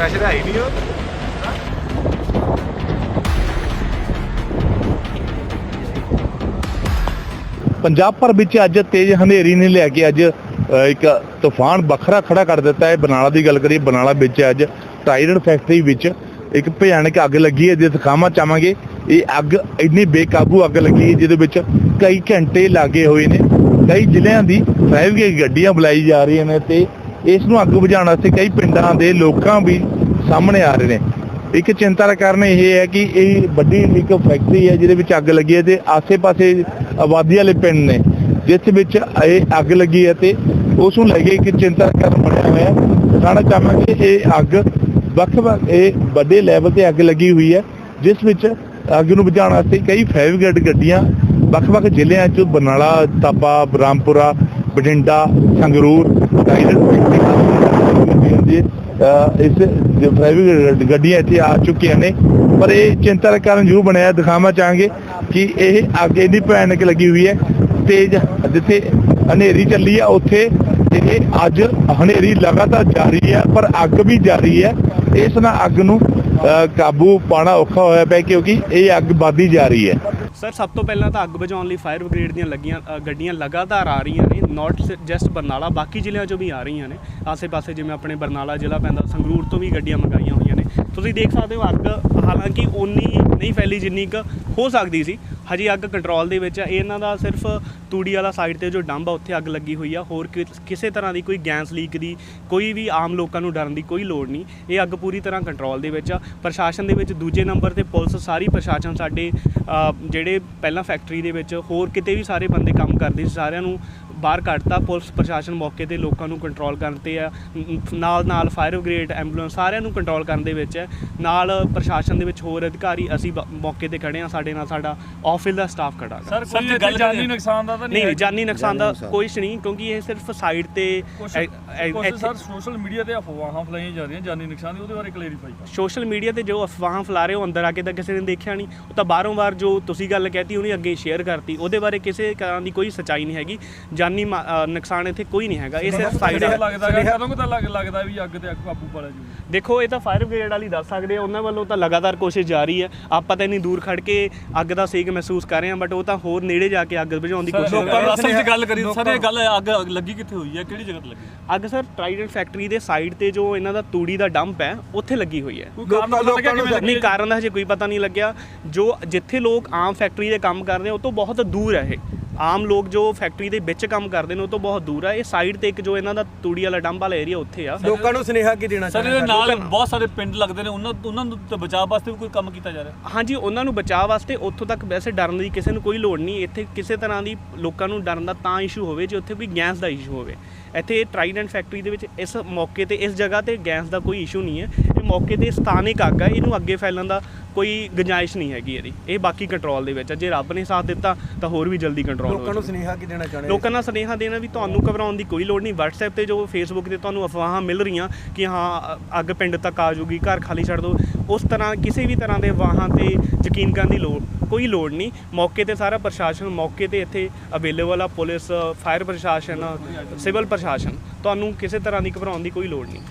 Pressure ਹੈ ਹੀ ਨਹੀਂ ਉਹ। ਪੰਜਾਬ ਭਰ ਵਿੱਚ ਅੱਜ ਤੇਜ਼ ਹਨੇਰੀ ਨੇ ਲੈ ਕੇ ਅੱਜ ਇੱਕ ਤੂਫਾਨ ਵੱਖਰਾ ਖੜਾ ਕਰ ਦਿੱਤਾ ਹੈ। ਬਰਨਾਲਾ ਦੀ ਗੱਲ ਕਰੀਏ, ਬਰਨਾਲਾ ਵਿੱਚ ਅੱਜ ਟਾਇਰਨ ਫੈਕਟਰੀ ਵਿੱਚ ਇੱਕ ਭਿਆਨਕ ਅੱਗ ਲੱਗੀ ਹੈ, ਜਿਸ ਦਿਖਾਵਾਂ ਚਾਹਾਂਗੇ, ਇਹ ਅੱਗ ਇੰਨੀ ਬੇਕਾਬੂ ਅੱਗ ਲੱਗੀ ਹੈ, ਜਿਹਦੇ ਵਿੱਚ ਕਈ ਘੰਟੇ ਲੱਗੇ ਹੋਏ ਨੇ। ਕਈ ਜ਼ਿਲ੍ਹਿਆਂ ਦੀ ਫਾਇਰ ਗੱਡੀਆਂ ਬੁਲਾਈ ਜਾ ਰਹੀਆਂ ਨੇ ਤੇ ਇਸ ਨੂੰ ਅੱਗ ਬੁਝਾਉਣ ਵਾਸਤੇ ਕਈ ਪਿੰਡਾਂ ਦੇ ਲੋਕਾਂ ਵੀ ਸਾਹਮਣੇ ਆ ਰਹੇ ਨੇ। ਇੱਕ ਚਿੰਤਾ ਦਾ ਕਾਰਨ ਇਹ ਹੈ ਕਿ ਇਹ ਵੱਡੀ ਇੱਕ ਫੈਕਟਰੀ ਹੈ ਜਿਹਦੇ ਵਿੱਚ ਅੱਗ ਲੱਗੀ ਹੈ ਤੇ ਆਸੇ-ਪਾਸੇ ਆਬਾਦੀ ਵਾਲੇ ਪਿੰਡ ਨੇ, ਜਿਸ ਵਿੱਚ ਇਹ ਅੱਗ ਲੱਗੀ ਹੈ ਤੇ ਉਸ ਨੂੰ ਲੈ ਕੇ ਇੱਕ ਚਿੰਤਾ ਦਾ ਕਾਰਨ ਬਣਿਆ ਹੋਇਆ ਹੈ। ਦਿਖਾਣਾ ਕਿ ਇਹ ਅੱਗ ਵੱਖ-ਵੱਖ, ਇਹ ਵੱਡੇ ਲੈਵਲ ਤੇ ਅੱਗ ਲੱਗੀ ਹੋਈ ਹੈ, ਜਿਸ ਵਿੱਚ ਅੱਗ ਨੂੰ ਬੁਝਾਉਣ ਵਾਸਤੇ ਕਈ ਫਾਇਰ ਬ੍ਰਿਗੇਡ ਗੱਡੀਆਂ ਵੱਖ-ਵੱਖ ਜ਼ਿਲ੍ਹਿਆਂ ਚ ਬਰਨਾਲਾ, ਤਾਪਾ, ਬ੍ਰਹਮਪੁਰਾ ਬਠਿੰਡਾ, ਸੰਗਰੂਰ ਇਸ ਫਾਇਰ ਗੱਡੀਆਂ ਇੱਥੇ ਆ ਚੁੱਕੀਆਂ ਨੇ। ਪਰ ਇਹ ਚਿੰਤਾ ਦਾ ਕਾਰਨ ਜ਼ਰੂਰ ਬਣਿਆ, ਦਿਖਾਵਾਂ ਚਾਹਾਂਗੇ ਕਿ ਇਹ ਅੱਗ ਇੰਨੀ ਭਿਆਨਕ ਲੱਗੀ ਹੋਈ ਹੈ, ਤੇਜ਼ ਜਿੱਥੇ ਹਨੇਰੀ ਚੱਲੀ ਆ, ਉੱਥੇ ਇਹ ਅੱਜ ਹਨੇਰੀ ਲਗਾਤਾਰ ਜਾਰੀ ਹੈ, ਪਰ ਅੱਗ ਵੀ ਜਾਰੀ ਹੈ। ਇਸ ਨਾਲ ਅੱਗ ਨੂੰ, ਅਹ ਕਾਬੂ ਪਾਣਾ ਔਖਾ ਹੋਇਆ ਪਿਆ, ਕਿਉਂਕਿ ਇਹ ਅੱਗ ਵੱਧਦੀ ਜਾ ਰਹੀ ਹੈ। ਸਰ ਸਭ ਤੋਂ ਪਹਿਲਾਂ ਤਾਂ ਅੱਗ ਬੁਝਾਉਣ ਲਈ ਫਾਇਰ ਬ੍ਰਿਗੇਡ ਦੀਆਂ ਲੱਗੀਆਂ ਗੱਡੀਆਂ ਲਗਾਤਾਰ ਆ ਰਹੀਆਂ ਨੇ ਨਾਟ ਜਸਟ ਬਰਨਾਲਾ, ਬਾਕੀ ਜ਼ਿਲ੍ਹਿਆਂ ਚੋਂ ਵੀ ਆ ਰਹੀਆਂ ਨੇ। ਆਸੇ-ਪਾਸੇ ਜਿਵੇਂ ਆਪਣੇ ਬਰਨਾਲਾ ਜ਼ਿਲ੍ਹਾ ਪੈਂਦਾ, ਸੰਗਰੂਰ ਤੋਂ ਵੀ ਗੱਡੀਆਂ ਮੰਗਾਈਆਂ ਹੋਈਆਂ ਨੇ। ਤੁਸੀਂ ਦੇਖ ਸਕਦੇ ਹੋ ਅੱਗ, ਹਾਲਾਂਕਿ ਓਨੀ ਨਹੀਂ ਫੈਲੀ ਜਿੰਨੀ ਕੁ ਹੋ ਸਕਦੀ ਸੀ। ਹਜੇ ਅੱਗ ਕੰਟਰੋਲ ਦੇ ਵਿੱਚ ਆ। ਇਹਨਾਂ ਦਾ ਸਿਰਫ ਤੂੜੀ ਵਾਲਾ ਸਾਈਡ ਤੇ ਜੋ ਡੰਬ ਆ, ਉੱਥੇ ਅੱਗ ਲੱਗੀ ਹੋਈ ਆ। ਹੋਰ ਕਿ- ਕਿਸੇ ਤਰ੍ਹਾਂ ਦੀ ਕੋਈ ਗੈਸ ਲੀਕ ਦੀ ਕੋਈ ਵੀ ਆਮ ਲੋਕਾਂ ਨੂੰ ਡਰਨ ਦੀ ਕੋਈ ਲੋੜ ਨਹੀਂ। ਇਹ ਅੱਗ ਪੂਰੀ ਤਰ੍ਹਾਂ ਕੰਟਰੋਲ ਦੇ ਵਿੱਚ ਆ। ਪ੍ਰਸ਼ਾਸਨ ਦੇ ਵਿੱਚ ਦੂਜੇ ਨੰਬਰ ਤੇ ਪੁਲਿਸ, ਸਾਰੀ ਪ੍ਰਸ਼ਾਸਨ ਸਾਡੇ ਜਿਹੜੇ ਪਹਿਲਾਂ ਫੈਕਟਰੀ ਦੇ ਵਿੱਚ ਹੋਰ ਕਿਤੇ ਵੀ ਸਾਰੇ ਬੰਦੇ ਕੰਮ ਕਰਦੇ ਸੀ, ਸਾਰਿਆਂ ਨੂੰ ਬਾਹਰ ਕੱਢਤਾ ਪੁਲਿਸ ਪ੍ਰਸ਼ਾਸਨ ਮੌਕੇ ਤੇ ਲੋਕਾਂ ਨੂੰ ਕੰਟਰੋਲ ਕਰਨ ਤੇ ਆ। ਨਾਲ ਨਾਲ ਫਾਇਰ ਬ੍ਰਿਗੇਡ ਐਂਬੂਲੈਂਸ ਸਾਰਿਆਂ ਨੂੰ ਕੰਟਰੋਲ ਕਰਨ ਦੇ ਵਿੱਚ। ਹੈ ਨਾਲ ਪ੍ਰਸ਼ਾਸਨ ਦੇ ਵਿੱਚ ਹੋਰ ਅਧਿਕਾਰੀ ਅਸੀਂ ਮੌਕੇ ਤੇ ਖੜੇ ਆ ਸਾਡੇ ਨਾਲ ਸਾਡਾ ਆਫਿਸ ਦਾ ਸਟਾਫ ਖੜਾ। ਸਰ ਕੋਈ ਇੱਥੇ ਜਾਨੀ ਨੁਕਸਾਨ ਦਾ ਤਾਂ ਨਹੀਂ ਨਹੀਂ? ਜਾਨੀ ਨੁਕਸਾਨ ਦਾ ਕੋਈ ਨਹੀਂ ਕਿਉਂਕਿ ਇਹ ਸਿਰਫ ਸਾਈਡ ਤੇ ਸਰ ਸੋਸ਼ਲ ਮੀਡੀਆ ਤੇ ਅਫਵਾਹਾਂ ਫਲਾਈਆਂ ਜਾ ਰਹੀਆਂ ਜਾਨੀ ਨੁਕਸਾਨ ਦੀ ਉਹਦੇ ਬਾਰੇ ਕਲੈਰੀਫਾਈ ਕਰੋ। ਸੋਸ਼ਲ ਮੀਡੀਆ ਤੇ ਜੋ ਅਫਵਾਹਾਂ ਫੈਲਾ ਰਹੇ ਹੋ ਅੰਦਰ ਆ ਕੇ ਤਾਂ ਕਿਸੇ ਨੇ ਦੇਖਿਆ ਨਹੀਂ। ਉਹ ਤਾਂ ਬਾਹਰੋਂ ਬਾਹਰ ਜੋ ਤੁਸੀਂ ਗੱਲ ਕਹਿਤੀ ਉਹਨੇ ਅੱਗੇ ਸ਼ੇਅਰ ਕਰਤੀ। ਉਹਦੇ ਬਾਰੇ ਕਿਸੇ ਤਰ੍ਹਾਂ ਦੀ ਕੋਈ ਸੱਚਾਈ ਨਹੀਂ ਹੈਗੀ। ਜਾਨੀ ਮਾ- ਅ, ਨੁਕਸਾਨ ਇੱਥੇ ਕੋਈ ਨਹੀਂ ਹੈਗਾ ਇਹ ਸਿਰਫ ਸਾਈਡ ਹੈ। ਲੱਗਦਾ ਕਦੋਂ ਕੁ ਤਾਂ ਲੱਗ ਲੱਗਦਾ ਵੀ ਅੱਗ ਤੇ ਅੱਗ ਕਾਬੂ ਪਾ ਲਿਆ ਜੂ ਦੇਖੋ ਇਹ ਤਾਂ ਫਾਇਰ ਬ੍ਰਿਗੇਡ ਵਾਲੀ ਦੱਸ ਸਕਦੇ ਆ ਉਹਨਾਂ ਵੱਲੋਂ ਤਾਂ ਲਗਾਤਾਰ ਕੋਸ਼ਿਸ਼ ਜਾਰੀ ਹੈ। ਆਪਾਂ ਤਾਂ ਇੰਨੀ ਦੂਰ ਖੜ ਕੇ ਅੱਗ ਦਾ ਸੇਕ ਮਹਿਸੂਸ ਕਰ ਰਹੇ ਹਾਂ ਬਟ ਉਹ ਤਾਂ ਹੋਰ ਨੇੜੇ ਜਾ ਕੇ ਅੱਗ ਬੁਝਾਉਣ ਦੀ ਕੋਸ਼ਿਸ਼ ਕਰ ਰਹੇ ਪਰ ਅਸਲ 'ਚ ਗੱਲ ਕਰੀ ਸਰ ਇਹ ਗੱਲ ਅੱਗ ਲੱਗੀ ਕਿੱਥੇ ਹੋਈ ਹੈ? ਕਿਹੜੀ ਜਗ੍ਹਾ ਤੇ ਲੱਗੀ? ਆ। ਅੱਗ ਸਰ ਟ੍ਰਾਈਡੈਂਟ ਫੈਕਟਰੀ ਦੇ ਸਾਈਡ ਤੇ ਜੋ ਇਹਨਾਂ ਦਾ ਤੂੜੀ ਦਾ ਡੰਪ ਹੈ ਉੱਥੇ ਲੱਗੀ ਹੋਈ ਹੈ। ਕੋਈ ਕਾਰਨ ਪਤਾ ਲੱਗਿਆ ਕਿਵੇਂ ਲੱਗੀ? ਨਹੀਂ ਕਾਰਨ ਦਾ ਹਜੇ ਕੋਈ ਪਤਾ ਨਹੀਂ ਲੱਗਿਆ। ਜੋ ਜਿੱਥੇ ਲੋਕ ਆਮ ਫੈਕਟਰੀ ਦੇ ਕੰਮ ਕਰਦੇ ਆ ਉਹ ਤੋਂ ਬਹੁਤ ਦੂਰ ਹੈ ਇਹ। ਆਮ ਲੋਕ ਜੋ ਫੈਕਟਰੀ ਦੇ ਵਿੱਚ ਕੰਮ ਕਰਦੇ ਨੇ ਉਹ ਤੋਂ ਬਹੁਤ ਦੂਰ ਹੈ ਇਹ ਸਾਈਡ ਤੇ ਇੱਕ ਜੋ ਇਹਨਾਂ ਦਾ ਤੂੜੀ ਵਾਲਾ ਡੰਪ ਵਾਲਾ ਏਰੀਆ ਉੱਥੇ ਆ। ਲੋਕਾਂ ਨੂੰ ਸੁਨੇਹਾ ਕੀ ਦੇਣਾ ਸਰ ਚਾਹੁੰਦੇ ਇਹਦੇ ਨਾਲ ਬਹੁਤ ਸਾਰੇ ਪਿੰਡ ਲੱਗਦੇ ਨੇ ਉਹਨਾਂ ਉਹਨਾਂ ਨੂੰ ਤਾਂ ਬਚਾਅ ਵਾਸਤੇ ਵੀ ਕੋਈ ਕੰਮ ਕੀਤਾ ਜਾ ਰਿਹਾ। ਹਾਂਜੀ ਉਹਨਾਂ ਨੂੰ ਬਚਾਅ ਵਾਸਤੇ ਉੱਥੋਂ ਤੱਕ ਵੈਸੇ ਡਰਨ ਦੀ ਕਿਸੇ ਨੂੰ ਕੋਈ ਲੋੜ ਨਹੀਂ। ਇੱਥੇ ਕਿਸੇ ਤਰ੍ਹਾਂ ਦੀ ਲੋਕਾਂ ਨੂੰ ਡਰਨ ਦਾ ਤਾਂ ਇਸ਼ੂ ਹੋਵੇ ਜੇ ਉੱਥੇ ਕੋਈ ਗੈਸ ਦਾ ਇਸ਼ੂ ਹੋਵੇ। ਇੱਥੇ ਟ੍ਰਾਈਡੈਂਟ ਫੈਕਟਰੀ ਦੇ ਵਿੱਚ ਇਸ ਮੌਕੇ ਤੇ ਇਸ ਜਗ੍ਹਾ ਤੇ ਗੈਸ ਦਾ ਕੋਈ ਇਸ਼ੂ ਨਹੀਂ ਹੈ। ਇਹ ਮੌਕੇ ਤੇ ਸਥਾਨਿਕ ਅੱਗ ਹੈ ਇਹਨੂੰ ਅੱਗੇ ਫੈਲਣ ਦਾ ਕੋਈ ਗੁੰਜਾਇਸ਼ ਨਹੀਂ ਹੈਗੀ ਇਹਦੀ। ਇਹ ਬਾਕੀ ਕੰਟਰੋਲ ਦੇ ਵਿੱਚ ਹੈ ਜੇ ਰੱਬ ਨੇ ਸਾਥ ਦਿੱਤਾ ਤਾਂ ਹੋਰ ਵੀ ਜਲਦੀ ਕੰਟਰੋਲ ਲੋਕਾਂ ਨੂੰ। ਸੁਨੇਹਾ ਕੀ ਦੇਣਾ ਚਾਹੁੰਦੇ ਲੋਕਾਂ ਨਾਲ ਸੁਨੇਹਾ ਦੇਣਾ ਵੀ ਤੁਹਾਨੂੰ ਘਬਰਾਉਣ ਦੀ ਕੋਈ ਲੋੜ ਨਹੀਂ। WhatsApp ਤੇ ਜੋ Facebook ਤੇ ਤੁਹਾਨੂੰ ਅਫਵਾਹਾਂ ਮਿਲ ਰਹੀਆਂ ਕਿ ਹਾਂ ਅੱਗ ਪਿੰਡ ਤੱਕ ਆ ਜਾਊਗੀ ਘਰ ਖਾਲੀ ਛੱਡ ਦਿਓ ਉਸ ਤਰ੍ਹਾਂ ਕਿਸੇ ਵੀ ਤਰ੍ਹਾਂ ਦੇ ਅਫਵਾਹਾਂ ਤੇ ਯਕੀਨ ਕਰਨ ਦੀ ਲੋੜ ਕੋਈ ਲੋੜ ਨਹੀਂ। ਮੌਕੇ ਤੇ ਸਾਰਾ ਪ੍ਰਸ਼ਾਸਨ ਮੌਕੇ ਤੇ ਇੱਥੇ ਅਵੇਲੇਬਲ ਆ ਪੁਲਿਸ ਫਾਇਰ ਪ੍ਰਸ਼ਾਸਨ ਸਿਵਲ ਪ੍ਰਸ਼ਾਸਨ। ਤੁਹਾਨੂੰ ਕਿਸੇ ਤਰ੍ਹਾਂ ਦੀ ਘਬਰਾਉਣ ਦੀ ਕੋਈ ਲੋੜ ਨਹੀਂ।